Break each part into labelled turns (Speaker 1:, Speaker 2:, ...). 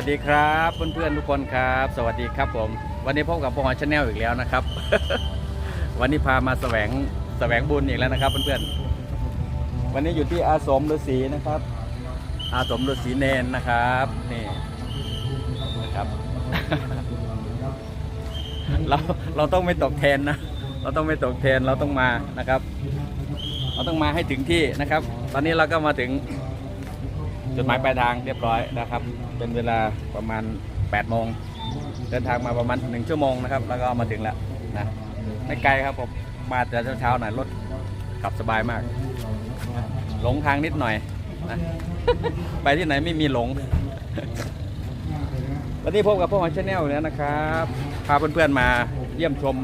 Speaker 1: วัส
Speaker 2: ดีครับเพื่อนๆทุกคนครับ สวัสดีครับผม วันนี้พบกับพงษ์ชาแนลอีกแล้วนะครับ วันนี้พามาแสวงแสวงบุญอีกแล้วนะครับเพื่อนๆวันนี้อยู่ที่อาสมฤาษีนะครับ อาสมฤาษีเนนนะครับนี่นะครับ เราเราต้องไม่ตกเทนนะเราต้องไม่ตกเทนเราต้องมานะครับ เราต้องมาให้ถึงที่นะครับ ตอนนี้เราก็มาถึงจุดหมายปลายทางเรียบร้อยนะครับ เป็นเวลาประมาณ8โมงเดินทางมาประมาณ 1 ชั่วโมงนะครับ แล้วก็มาถึงแล้วนะไม่ไกลครับผมมาแต่เช้าๆหน่อยรถขับสบายมาก หลงทางนิดหน่อยนะไปที่ไหนไม่มีหลง วันนี้พบกับพวกของชาแนลแล้วนะครับ พาเพื่อนๆมาเยี่ยมชม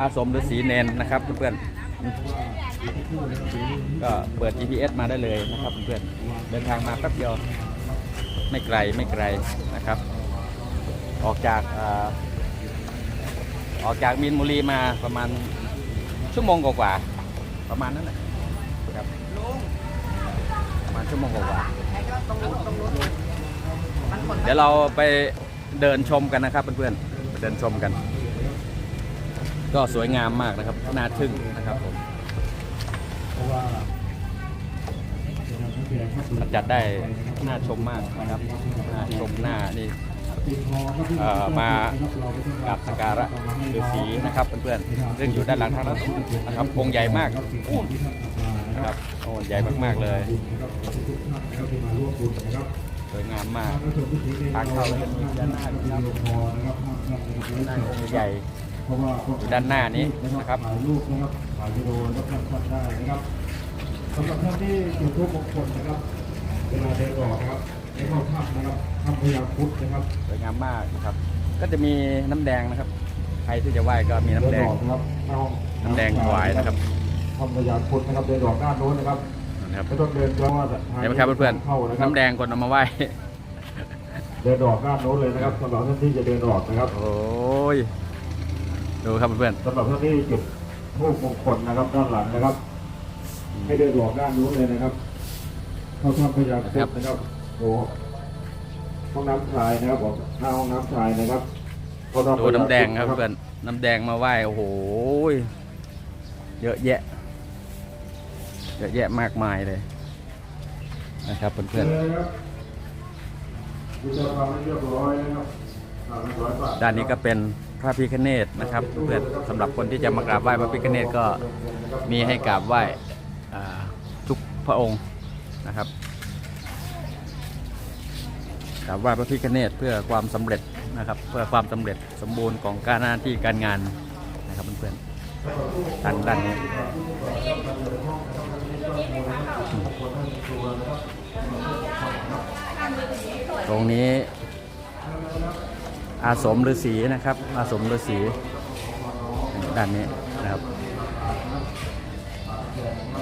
Speaker 2: อาสมฤาษีเนนนะครับเพื่อนๆก็เปิด GPS มาได้เลยนะครับเพื่อนๆเดินทางมาแป๊บเดียว ไม่ไกลไม่ไกลนะครับ ออกจากออกจากมีนบุรีมาประมาณชั่วโมงกว่าๆประมาณนั้นแหละครับประมาณชั่วโมงกว่าๆเดี๋ยวเราไปเดินชมกันนะครับเพื่อนๆเดินชมกัน ก็สวยงามมากนะครับน่าทึ่งนะครับผม จัดได้น่าชมมากนะครับน่าชมหน้านี่มากราบสักการะฤาษีนะครับเพื่อนๆซึ่งอยู่ด้านหลังทางนั้นนะครับองค์ใหญ่มากนะครับโอ้ใหญ่มากๆเลยสวยงามมากทางเข้าจะมีด้านหน้าด้านองค์ใหญ่อยู่ด้านหน้านี้นะครับ
Speaker 3: ถ่ายรูปนะครับถ่ายวิดีโอนะครับได้นะครับำหรับท่านที่จุดทูปมงคลนะครับ เวลาเดินออกนะครับให้เข้าถ้ำนะครับถ้ำพญาครุดนะครับ
Speaker 2: สวยงามมากนะครับ ก็จะมีน้ำแดงนะครับ ใครที่จะไหว้ก็มีน้ำแดง
Speaker 3: เอออกนะครับเข้า
Speaker 2: น้ำแดงถวายนะครับ
Speaker 3: ถ้ำพญาครุดนะครับเดินออกด้านโน้นนะครับ
Speaker 2: นะครับ
Speaker 3: ไม่ต้องเดินเพราะว่าทาง
Speaker 2: เดี๋ยวนะครับเพื่อน
Speaker 3: เข้านะ
Speaker 2: ๆ
Speaker 3: ครับ
Speaker 2: น้ำแดงคนเอามาไหว้
Speaker 3: เดินออกด้านโน้นเลยนะครับสำหรับท่านที่จะเดินออกนะครับ
Speaker 2: โอ้ย ดูครับเพื่อน
Speaker 3: สำหรับท่านที่จุดทูปมงคลนะครับด้านหลังนะครับ ให้เดินออกด้านนู้นเลยนะครับเข้าถ้ำพญาครุดนะครับโอ้ห้องน้ำชายนะครับออกหน้าห้องน้ำชายนะครับเข้า
Speaker 2: ๆ
Speaker 3: ถ้ำ
Speaker 2: ดูน้ำแดงครับเพื่อนน้ำแดงมาไหว้โอ้โหเยอะแยะเยอะแยะมากมายเลย นะครับเพื่อน
Speaker 3: เชิญเลยครับดูเจ้าความให้เรียบร้อยนะครับสามร้อยบาท
Speaker 2: ๆด้านนี้ก็เป็นพระพิฆเนศนะครับเพื่อนสำหรับคนที่จะมากราบไหว้พระพิฆเนศก็มีให้กราบไหว้อ่าทุก พระองค์นะครับกราบไหว้พระพิฆเนศเพื่อความสำเร็จนะครับ เพื่อความสำเร็จสมบูรณ์ของการหน้าที่การงานนะครับเพื่อนๆด้านด้านนี้ตรงนี้ อาสมฤาษีนะครับ อาสมฤาษีด้านนี้นะครับ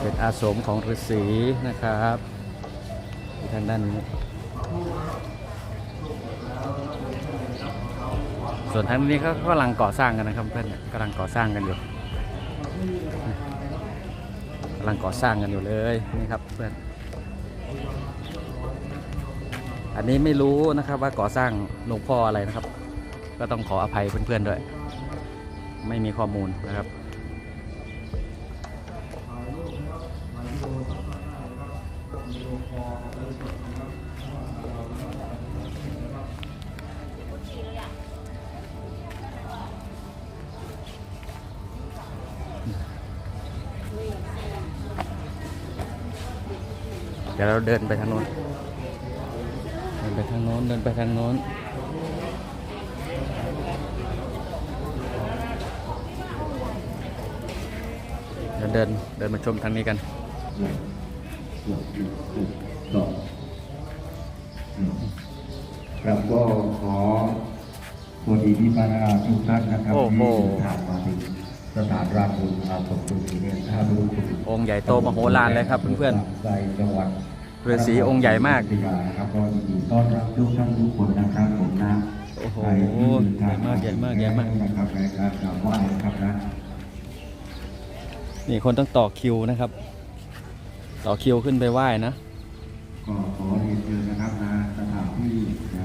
Speaker 2: เป็นอาสมของฤาษีนะครับอยู่ทางด้านนี้ส่วนทางนี้เขากำลังก่อสร้างกันนะครับเพื่อนกำลังก่อสร้างกันอยู่กำลังก่อสร้างกันอยู่เลยนี่ครับเพื่อนอันนี้ไม่รู้นะครับว่าก่อสร้างหลวงพ่ออะไรนะครับ ก็ต้องขออภัยเพื่อนๆด้วย ไม่มีข้อมูลนะครับ เดี๋ยวเราเดินไปทางโน้น เดินไปทางโน้น เดินไปทางโน้นเดินเดินเดินมาชมทางนี้กัน
Speaker 3: ครับก็ขอสวัสดีพี่มานาทุกท่านนะครับ
Speaker 2: โอ้โห
Speaker 3: ที่เดินทางมาถึงสถานราชบุญอาสมฤาษีเนี่ยถ้ารู้คุณ
Speaker 2: องค์ใหญ่โตมโหฬารเลยครับเพื่อน
Speaker 3: ใจจังหวัด
Speaker 2: ฤาษีองค์ใหญ่มาก
Speaker 3: นะครับก็ยินดีต้อนรับทุกท่านทุกคนนะครับผมนะ
Speaker 2: โอ้โห
Speaker 4: โอ้ใหญ่มากใหญ่มากใหญ่มาก
Speaker 2: นะครับในการกราบไหว้นะครับนะ
Speaker 4: นี่คนต้องต่อคิวนะครับ ต่อคิวขึ้นไปไหว้นะ
Speaker 2: ก็ขอเรียนเชิญนะครับนะสถานที่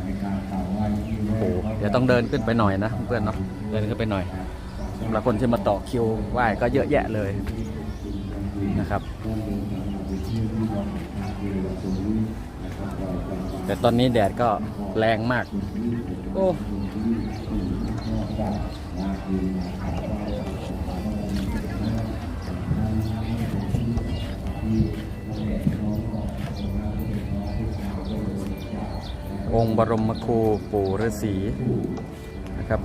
Speaker 2: ในการกราบไหว้ที่
Speaker 4: โอ้โหเดี๋ยวต้องเดินขึ้นไปหน่อยนะเพื่อนเนาะเดินขึ้นไปหน่อยสำหรับคนที่มาต่อคิวไหว้ก็เยอะแยะเลยนะครับ แต่ตอนนี้แดดก็แรงมาก โอ้ องค์บรมครูปู่ฤาษีนะครับ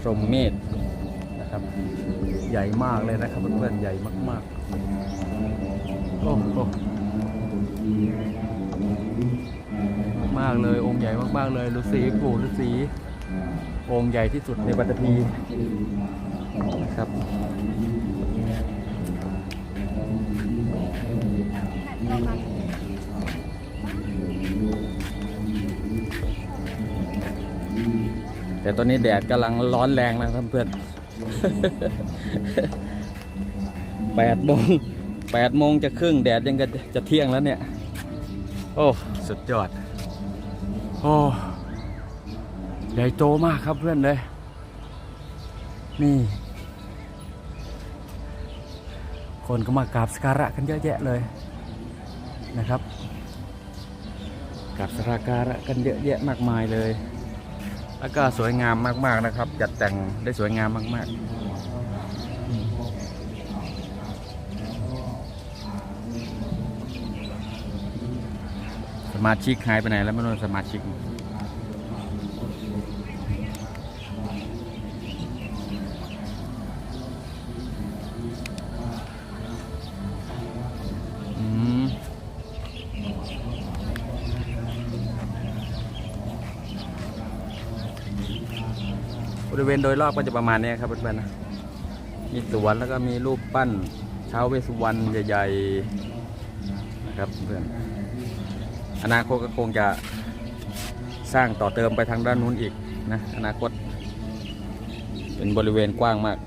Speaker 4: พรมเมธนะครับ ใหญ่มากเลยนะครับเพื่อนๆใหญ่มากๆโอ้โหมากเลยองค์ใหญ่มากๆเลยฤาษีปู่ฤาษีองค์ใหญ่ที่สุดในปัตตภีนะครับ แต่ตอนนี้แดดกำลังร้อนแรงนะครับเพื่อนแปดโมงแปดโมงจะครึ่งแดดยังจะจะเที่ยงแล้วเนี่ย โอ้ สุดยอด โอ้ใหญ่โตมากครับเพื่อนเลย นี่ คนก็มากราบสการะกันเยอะแยะเลยนะครับกราบสการะกันเยอะแยะมากมายเลย แล้วก็สวยงามมากๆนะครับ จัดแต่งได้สวยงามมากๆสมาชิกหายไปไหนแล้วไม่รู้สมาชิก ริเวณโดยรอบก็จะประมาณนี้ครับเพื่อนๆนะมีสวนแล้วก็มีรูปปั้นท้าวเวสวรรณใหญ่ๆนะครับเพื่อนอนาคตก็คงจะสร้างต่อเติมไปทางด้านนู้นอีกนะอนาคตเป็นบริเวณกว้างมาก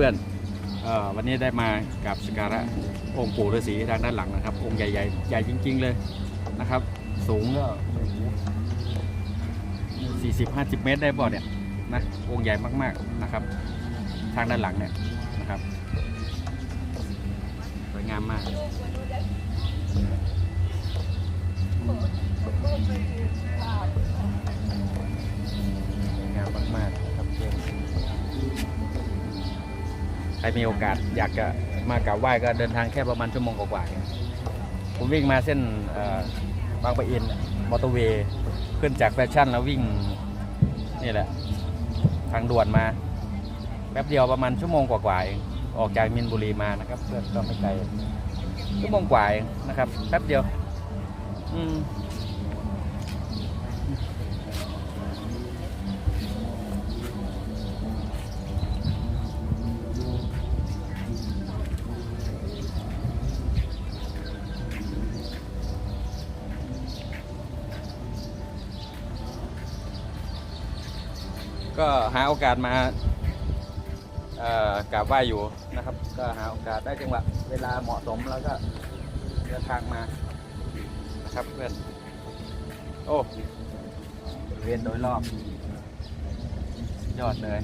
Speaker 4: พื่อนๆเอ่อวันนี้ได้มากับสกการะองค์ปู่ฤาษีทางด้านหลังนะครับ องค์ใหญ่ๆใหญ่จริง ๆ เลยนะครับ สูงก็สี่สิบห้าสิบเมตรได้บ่เนี่ยนะองค์ใหญ่มากๆนะครับ ทางด้านหลังเนี่ยนะครับสวยงามมากสวยงามมากๆ ใครมีโอกาสอยากจะมากราบไหว้ก็เดินทางแค่ประมาณชั่วโมงกว่าๆผมวิ่งมาเส้นบางปะอินมอเตอร์เวย์ขึ้นจากแฟชั่นแล้ววิ่งนี่แหละ ทางด่วนมาแป๊บเดียวประมาณชั่วโมงกว่าๆเองออกจากมินบุรีมานะครับเพื่อนก็ไม่ไกลชั่วโมงกว่าเองนะครับแป๊บเดียว อืม ก็หาโอกาสมากราบไหว้อยู่นะครับ ก็หาโอกาสได้จังหวะเวลาเหมาะสมแล้วก็เดินทางมานะครับเพื่อนโอ้บริเวียนโดยรอบ ยอดเลย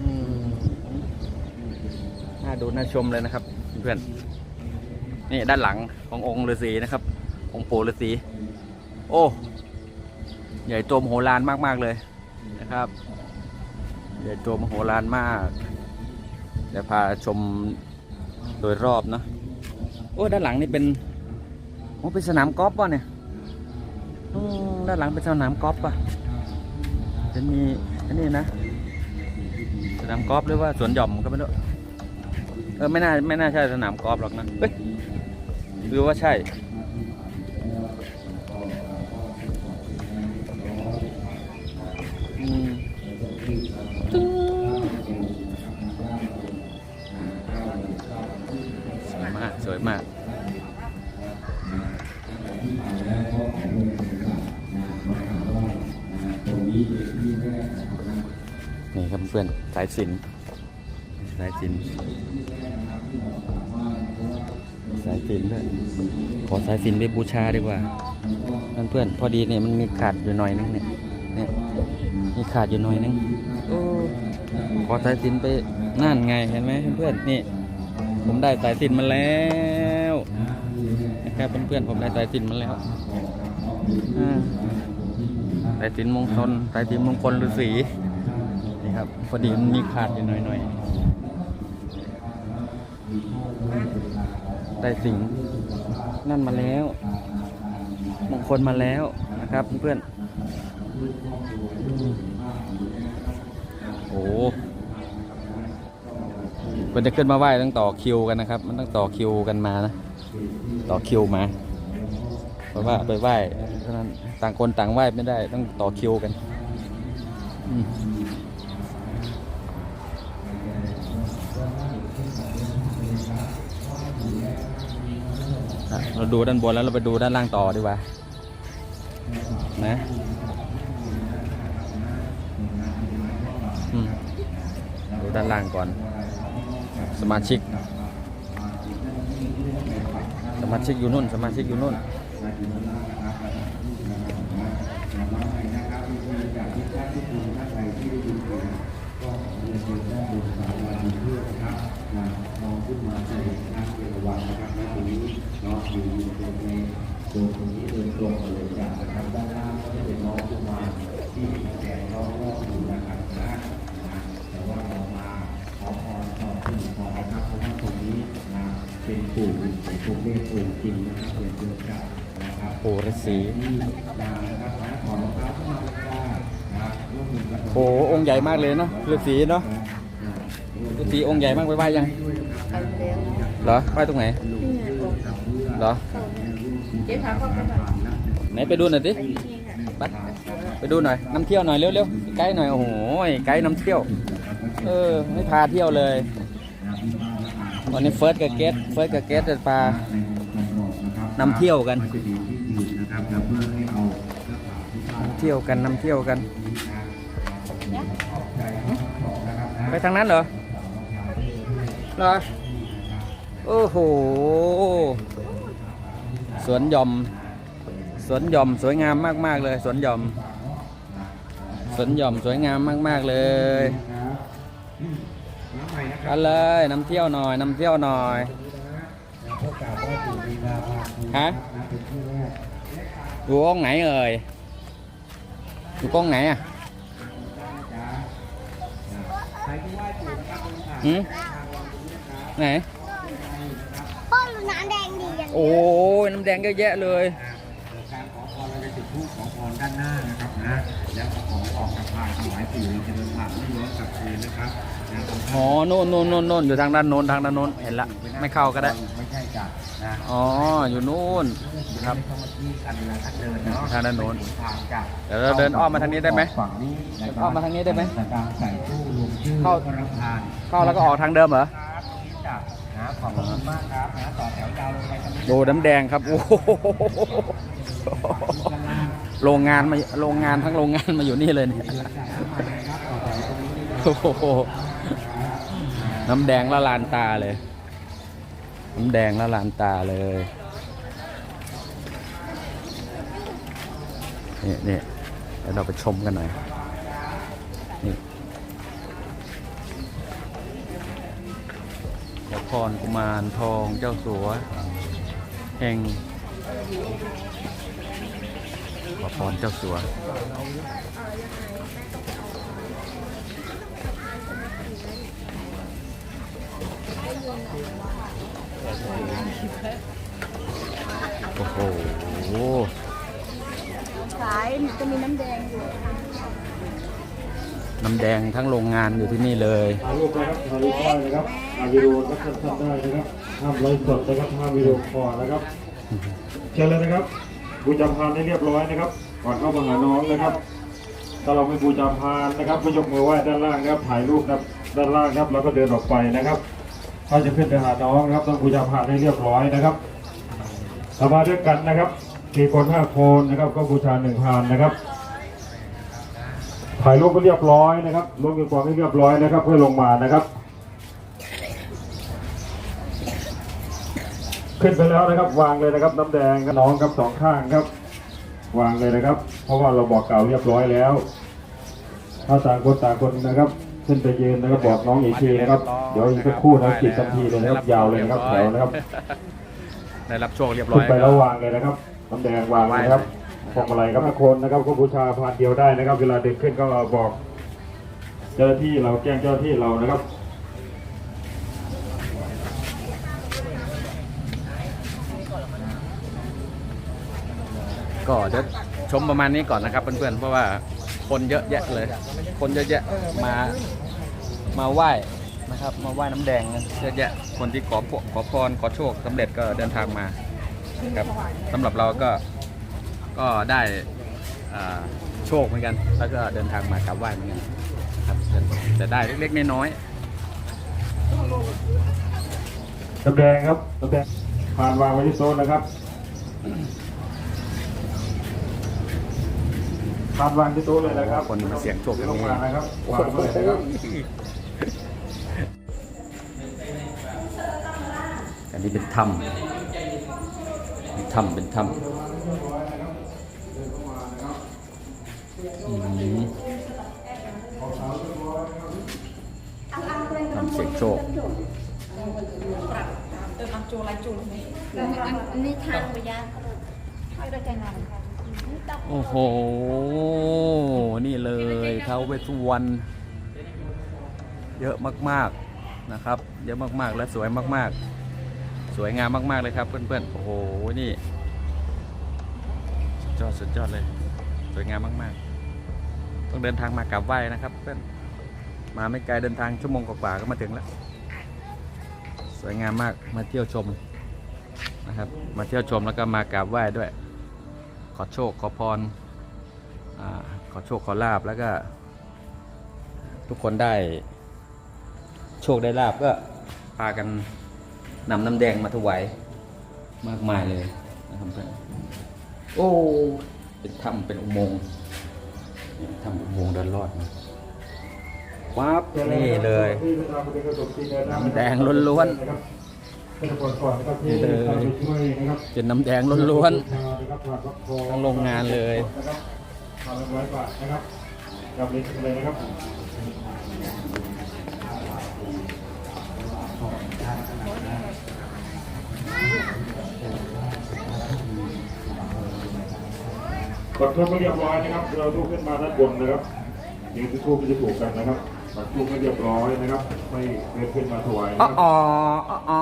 Speaker 4: อืมน่าดูน่าชมเลยนะครับ เพื่อนนี่ด้านหลังขององค์ฤาษีนะครับ องค์ปู่ฤาษีโอ้ ใหญ่โตมโหฬารมาก ๆ เลย นะครับใหญ่โตมโหฬารมากเดี๋ยวพาชมโดยรอบเนอะโอ้ด้านหลังนี่เป็นโอ้เป็นสนามกอล์ฟป่ะเนี่ยด้านหลังเป็นสนามกอล์ฟป่ะจะมีอันนี้นะสนามกอล์ฟหรือว่าสวนหย่อมก็ไม่รู้เออไม่น่าไม่น่าใช่สนามกอล์ฟหรอกนะเฮ้ยหรือว่าใช่ สายสินสายสินสายสินด้วยขอสายสินไปบูชาดีกว่าเพื่อนๆพอดีเนี่ยมันมีขาดอยู่หน่อยนึงเนี่ยเนี่ยมีขาดอยู่หน่อยนึงโอ้ขอสายสินไปนั่นไงเห็นไหมเพื่อนๆนี่ ผมได้สายสินมาแล้วนะครับเพื่อนๆผมได้สายสินมาแล้วอ่าสายสินมงคลสายสินมงคลฤาษีนี่ ครับพอดีมันมีขาดอยู่หน่อยๆได้สิ่งนั่นมาแล้วมงคลมาแล้วนะครับเพื่อนโอ้มันจะขึ้นมาไหว้ต้องต่อคิวกันนะครับ มันต้องต่อคิวกันมานะ ต่อคิวมา เพราะว่าไปไหว้เท่านั้นต่างคนต่างไหว้ไม่ได้ต้องต่อคิวกัน อืม เราดูด้านบนแล้วเราไปดูด้านล่างต่อดีกว่า นะดูด้านล่างก่อน สมาชิก สมาชิกอยู่นู่น สมาชิกอยู่นู่น
Speaker 2: เป็นปู่เป็นมฆปู่จริงน วันนะครับณตรงนี้เนาะอยู่อยู่ในโซนตรงนี้เดินตรงเลยจากนะครับ
Speaker 4: ด้านล่าง
Speaker 2: ก็จะเป็นน้องกุมา
Speaker 4: รที่แดงรอบรออยู่
Speaker 2: นะครับนะ
Speaker 4: แต่ว่าเรามา
Speaker 2: ขอพรต่อที่ขอนะครับเพราะว่า
Speaker 4: ตรงนี้นะเป็นปู่เป็นปู่เม
Speaker 2: นปู่
Speaker 4: จริงนะครับเป็นเดื
Speaker 2: อนกับนะครับปู่ฤาษี
Speaker 4: ดังนะค
Speaker 2: รับนะขอร
Speaker 4: องเท้าเข้ามา
Speaker 2: นะครับ
Speaker 4: โอ้องค์ใหญ่มากเลยเนาะฤาษีเนาะฤาษีองค์ใหญ่มากไปไหวยัง เหรอไหว้ตรงไหนเหรอไหนไปดูหน่อยดิไปไปดูหน่อยน้ำเที่ยวหน่อยเร็วๆไกด์หน่อยโอ้โหไกด์น้ำเที่ยว เออไม่พาเที่ยวเลยวันนี้เฟิร์สกับเกสเฟิร์สกับเกสจะพานำเที่ยวกันเที่ยวกันนำเที่ยวกัน ไปทางนั้นเหรอเหรอ โอ้โห สวนหย่อม สวนหย่อมสวยงามมากๆเลย สวนหย่อม สวนหย่อมสวยงามมาก ๆเลยไปเลยนำเที่ยวหน่อยนำเที่ยวหน่อยฮะอยู่กล้องไหนเอ่ยอยู่กล้องไหนอะหืมไหน
Speaker 5: พ่อดูน้ำแดงดีอย่าง
Speaker 4: โอ้ยน้ำแดงเยอะแยะเลย
Speaker 2: การขอพรเราจะจุดธูปขอพรด้านหน้านะครับนะ แล้วก็ขอออกกับพานถวายปู่เราจะเดินผ่านไม่ย้อนกลับคืนนะครับนะตรง
Speaker 4: อ๋อโน่นโน่นโน่นโน่นอยู่ทางด้านโน้นทางด้านโน้นเห็นละ ไม่เข้าก็ได้
Speaker 2: ไม่ใช่จ้ะนะ
Speaker 4: อ๋อ อยู่นู่น ครับ
Speaker 2: เข้ามาที่กันนะครับเดินเนาะ
Speaker 4: ทางด้านโน้น
Speaker 2: ทางจ้ะ
Speaker 4: เดี๋ยวเราเดินอ้อมมาทางนี้ได้ไหม
Speaker 2: ฝั่งนี้นะค
Speaker 4: เดินอ้อมมาทางนี้ได้ไหม
Speaker 2: แต่การใส่ตู้ลงชื่อ
Speaker 4: เข้า
Speaker 2: ก็รับทาน
Speaker 4: เข้าแล้วก็ออกทางเดิมเหรอ
Speaker 2: ครับนี่จ้ะนะขอบคุณมากครับนะต่อแถวยาวลงไปทางนี้
Speaker 4: ดูน้ำแดงครับโอ้โหโรงงานมาโรงงานทั้งโรงงานมาอยู่นี่เลยเนี่ยโอ้โหน้ำแดงละลานตาเลย น้ำแดงละลานตาเลยนี่นี่เดี๋ยวเราไปชมกันหน่อย พรกุมารทองเจ้าสัวแห่งขอพรเจ้าสัวโอ้โห
Speaker 6: สายมันจะมีน้ำแดงอยู่
Speaker 2: น้ำแดงทั้งโรงงานอยู่ที่นี่เลย
Speaker 3: ถ่ายรูปนะครับถ่ายรูปได้นะครับถ่ายวิดีโอก็สั้นๆได้นะครับห้ามไลฟ์สดนะครับห้ามวิดีโอคอลนะครับเชิญเลยนะครับ บูชาพานให้เรียบร้อยนะครับ ก่อนเข้ามาหาน้องนะครับ ถ้าเราไม่บูชาพานนะครับก็ยกมือไหว้ด้านล่างนะครับ ถ่ายรูปนะครับด้านล่างครับ แล้วก็เดินออกไปนะครับถ้าจะขึ้นไปหาน้องนะครับต้องบูชาพานให้เรียบร้อยนะครับเรามาด้วยกันนะครับสี่คนห้าคนนะครับ ก็บูชาหนึ่งพานนะครับ ถ่ายรูปก็เรียบร้อยนะครับลงเงินกวางให้เรียบร้อยนะครับ เพื่อลงมานะครับ ขึ้นไปแล้วนะครับ วางเลยนะครับ น้ำแดงกับน้องครับสองข้างครับ วางเลยนะครับ เพราะว่าเราบอกกล่าวเรียบร้อยแล้ว ถ้าต่างคนต่างคนนะครับขึ้นไปยืนนะครับบอกน้องอีกทีนะครับ เดี๋ยวอีกสักครู่นะสิบนาทีเลยนะครับยาวเลยนะครับแถวนะครับ
Speaker 2: ได้รับโชคเรียบร้อ
Speaker 3: ขึ้น
Speaker 2: ย
Speaker 3: ไปแล้ววางเลยนะครับน้ำแดงวางเลยนะครับ พวงมาลัยครับทุกคนนะครับก็บูชาพานเดียวได้นะครับ เวลาเด็กขึ้นก็บอก เจ้าหน้าที่เราแจ้งเจ้าหน้าที่เรานะครับ
Speaker 2: ก็เดี๋ยวชมประมาณนี้ก่อนนะครับเพื่อนๆ เพราะว่าคนเยอะแยะเลย คนเยอะแยะมา มาไหว้นะครับ มาไหว้น้ำแดงกันเยอะแยะ คนที่ขอพขอพรขอโชคสำเร็จก็เดินทางมาครับสำหรับเราก็ ก็ได้อ่าโชคเหมือนกัน แล้วก็เดินทางมากราบไหว้เหมือนกันครับจะจะได้เล็กๆน้อย
Speaker 3: น้ำแดงครับน้ำแดงผ่านวางไว้ที่โต๊ะนะครับผ่านวางที่โต๊ะเลยนะครับ
Speaker 2: คนมาเสี่ยงโชค
Speaker 3: เดี๋ยว
Speaker 2: ต
Speaker 3: ล
Speaker 2: รง
Speaker 3: ง
Speaker 2: นี้
Speaker 3: มานะครับวางไว้เลยนะครับ
Speaker 2: อันนี้เป็นถ้ำเป็นถ้ำเป็นถ้ำอืม ทำเสียงโชค
Speaker 1: อันนี้ทางไปยาให้ได้ใจงาน
Speaker 2: โอ้โห นี่เลยเท้าเวสุวรรณเยอะมากๆนะครับ เยอะมากๆและสวยมากๆ สวยงามมากๆเลยครับเพื่อนๆ โอ้โห นี่ สุดยอดสุดยอดเลย สวยงามมากๆ ต้องเดินทางมากราบไหว้นะครับเพื่อนมาไม่ไกลเดินทางชั่วโมงกว่าๆก็มาถึงแล้ว สวยงามมากมาเที่ยวชมนะครับ มาเที่ยวชมแล้วก็มากราบไหว้ด้วย ขอโชคขอพรอขอโชคขอลาบแล้วก็ ทุกคนได้ โชคได้ลาบก็พากันนำน้ำแดงมาถวายมากมายเลยนะครับเพื่อนโอ้เป็นถ้ำเป็นอุโมงค์ นี่ถ้ำอุโมงค์เดินรอดนะว้าบนี่เลยน้ำแดงล้วนๆนี่เลยเป็นน้ำแดงล้วนๆทั้งโรงงานเลย
Speaker 3: ทำร้อยบาทนะครับ กัตรับกดทูบไม่เรียบร้อยนะครับ เราทูบขึ้นมาด้านบนนะครับเดี๋ยวทูบจะถูกกันนะครับกทูบไม่เรียบร้อยนะครับไม่เดินขึ้นมาถวายนะค
Speaker 2: อ๋อ
Speaker 3: รับ
Speaker 2: อ๋ออ๋อ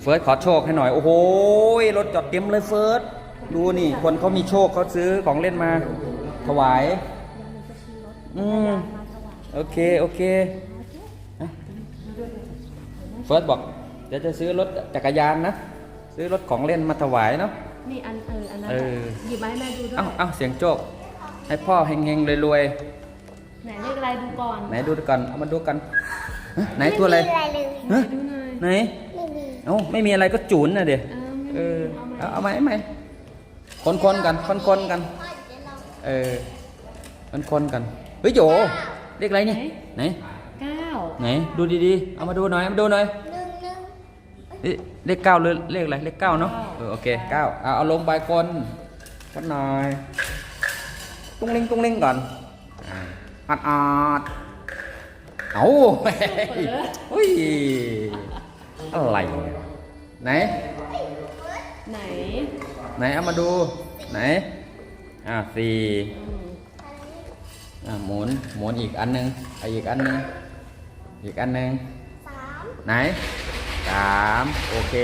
Speaker 2: เฟิร์สขอโชคให้หน่อย โอ้โหรถจอดเต็มเลยเฟิร์สดูนี่ คนเขามีโชคเขาซื้อของเล่นมา ถวาย อืม โอเค โอเคอะเฟิร์สบอกเดี๋ยวจะซื้อรถจักรยานนะ ซื้อรถของเล่นมาถวายเนาะ
Speaker 1: นี่อันเอออันนั้น
Speaker 2: เออ
Speaker 1: หยิบมาให้แม่ดูด้วย
Speaker 2: เอ้าเอ้าเสียงโชคให้พ่อเฮงๆรวย
Speaker 1: ไหนเลขอะไรดูก่อน
Speaker 2: ๆไหนดูกันเอามาดูกันฮะไหนตัวอะไร
Speaker 6: ม่มีอะไรเลย
Speaker 2: ฮะ
Speaker 1: ดูหน่อย
Speaker 2: ไหน
Speaker 6: ไม่มี
Speaker 2: เอ้าไม่มีอะไรก็จูนนะเดี๋ย
Speaker 1: เออ
Speaker 2: เออ เอาเอาไหมเอาไหมคนคนๆกันคนคนๆกัน เออคนคนๆกัน เฮ้ยโยเรียกอะไรนี่ไหน
Speaker 1: เก้า
Speaker 2: ไหน ดูดีๆ เอามาดูหน่อยเอามาดูหน่อย
Speaker 6: หนึ่งหนึ่ง
Speaker 2: เอ๊ะเลขเก้าหรือเลขอะไรเลขเก้าเนาะเออโอเคเก้าเอาเอาลงไปคนคนหน่อยตุ้งลิงตุ้งลิงก่อนอ่าอัดอัดเอาเฮ้ยเฮ้ยอะไรเนี่ยไหน
Speaker 1: ไหน
Speaker 2: ไหนเอามาดูไหนอ่าสี่อ่าหมุนหมุนอีกอันหนึ่งเอาอีกอันหนึ่งอีกอันหนึ่ง
Speaker 6: สาม
Speaker 2: ไหน สามโอเค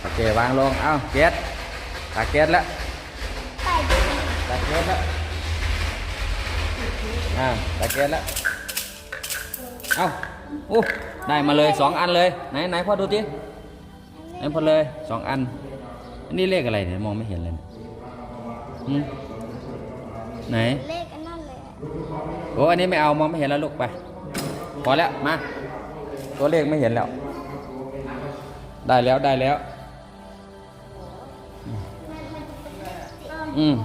Speaker 2: โอเค วางลง เอ้าเก็ตตาเก็ตแล้วเกตแล้วอ่าตะเกตแล้ว เอาโอ้ได้มาเลยสองอันเลย ไหนไหนพ่อดูดิไหนพ่อเลยสองอัน อันนี้เลขอะไรเนี่ยมองไม่เห็นเลยเนี่ยหืมไหน
Speaker 6: เลขอันนั่นเลยอะ
Speaker 2: โอ้อันนี้ไม่เอามองไม่เห็นแล้วลูกไป พอแล้ว มา ตัวเลขไม่เห็นแล้ว ได้แล้วได้แล้ว อืม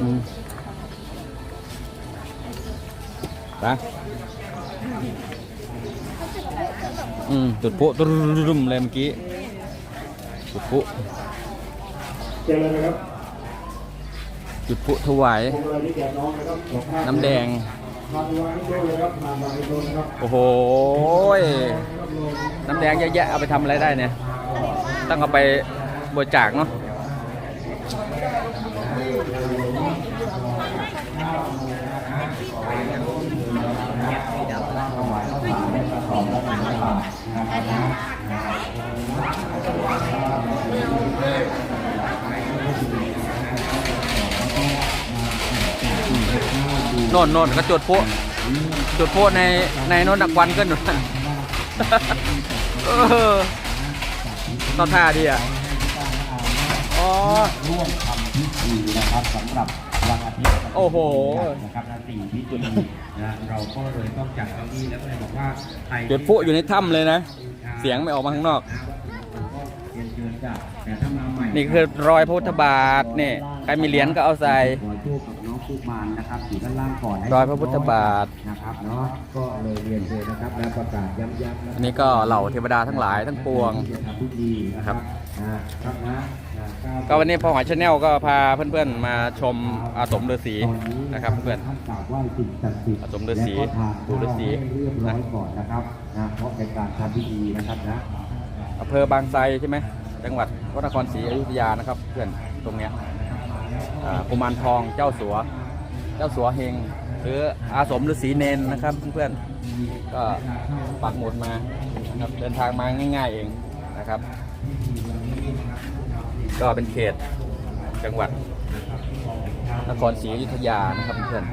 Speaker 2: อืมไปอืมจุดพุตุ้มเลยเมื่อกี้จุดพุ
Speaker 3: เจอเลยนะครับ
Speaker 2: จุดพุถวาย
Speaker 3: น้ำ
Speaker 2: แดง โอ้โห น้ำแดงเยอะแยะเอาไปทำอะไรได้เนี่ย ต้องเอาไปบริจาคเนาะ โน่นโน่นก็จุดพลุจุดพลุในในโน่นนักวันก็หนุนเออต่อท่าดีอะอ๋อ
Speaker 4: ร่วมทำพิธีนะครับสำหรับวันอาทิตย์
Speaker 2: โอ้โห
Speaker 4: นะครับนาสี่พิธีนะเราก็เลยต้องจัดเก้าอี้แล้วก็เลยบอกว่าใคร
Speaker 2: จุดพลุอยู่ในถ้ำเลยนะ เสียงไม่ออกมาข้างนอก
Speaker 4: เรียนเชิญจ้ะแต่ถ้ามาใหม่
Speaker 2: นี่คือรอยพระพุทธบาทนี่ใครมีเหรียญก็เอาใส่
Speaker 4: ขอโชคกับน้องฟุกมานนะครับ อยู่ด้านล่างก่อนให้
Speaker 2: รอยพระพุทธบาท
Speaker 4: นะครับเนาะก็เลยเรียนเชิญนะครับและประกาศย้ำๆนะ
Speaker 2: อันนี้ก็เหล่าเทวดาทั้งหลายทั้งปวง
Speaker 4: จะทำพิธีนะครับนะครับนะนะ
Speaker 2: ก็วันนี้พ่อหอยชาแนลก็พาเพื่อนๆมาชมอาสมฤาษีนะครับเพื่อน
Speaker 4: ท่านกราบไหว้สิ่งศักดิ์สิทธิ์
Speaker 2: อาสมฤาษี
Speaker 4: และก็ทาน
Speaker 2: ปู่ฤาษี
Speaker 4: ข้าวให้เรียบร้อยก่อนนะครับนะเพราะเป็นการทำพิธีนะครับนะ
Speaker 2: อำเภอบางไทรใช่ไหมจังหวัดพระนครศรีอยุธยานะครับ เพื่อนตรงเนี้ยอ่ากุมารทองเจ้าสัว เจ้าสัวเฮงหรืออาสมฤาษีเนนนะครับเพื่อนๆก็ปักหมุดมานะครับเดินทางมาง่าย ๆเองนะครับ ก็เป็นเขตจังหวัดนครศรีอยุธยานะครับเพื่อน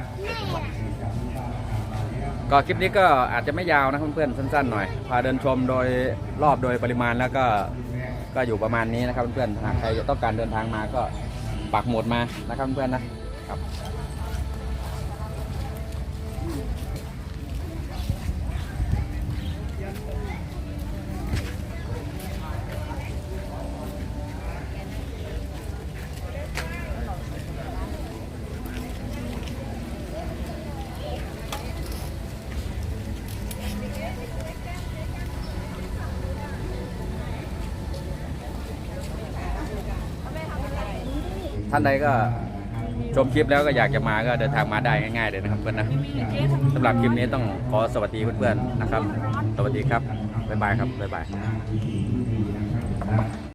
Speaker 2: ก็คลิปนี้ก็อาจจะไม่ยาวนะเพื่อนๆสั้นๆหน่อยพาเดินชมโดยรอบโดยปริมาณแล้วก็ก็อยู่ประมาณนี้นะครับเพื่อนๆหากใครจะต้องการเดินทางมาก็ปักหมุดมานะครับเพื่อนๆนะครับานใดก็ชมคลิปแล้วก็อยากจะมาก็เดินทางมาได้ง่ายๆเลยนะครับเพื่อนนะสำหรับคลิปนี้ต้องขอสวัสดีเพื่อนๆนะครับ สวัสดีครับบ๊ายบายครับบ๊ายบาย